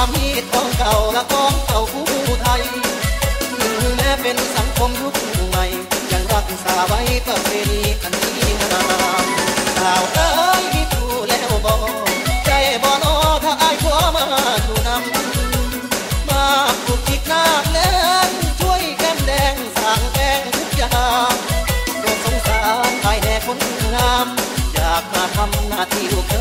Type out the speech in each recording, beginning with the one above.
ามีดของเก่าและของเก่าผู้ไทยถึงแม้เป็นสังคมยุคใหม่ ยังรักษาไว้ประเพณีอันดีงามสาวเอ้ยมีคู่แล้วบอกใจบ่นอถ้าอายผัวมาอยู่นำมาปลูกจิกน้ำแรงช่วยแก้มแดงสางแกงทุกอย่างโปรดสงสารภายแน่คนงามอยากมาทำหน้าที่ลูก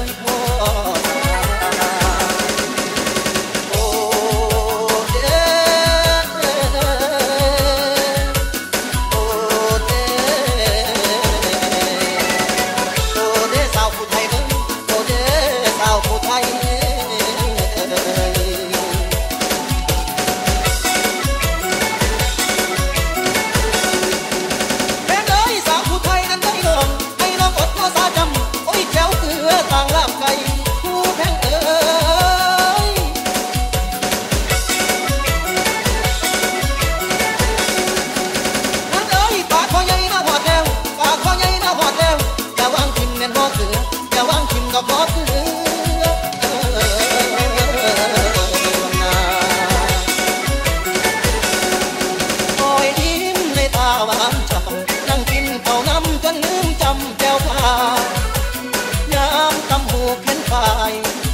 ตำหูเข็นฝ่าย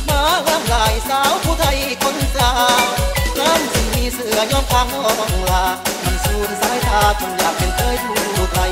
มาว่างลายสาวผู้ไทยคนสาวน้ำสิมีเสือยอมทางน้องลา มันสูญสายตาจนอยากเป็นเคยผู้ไทย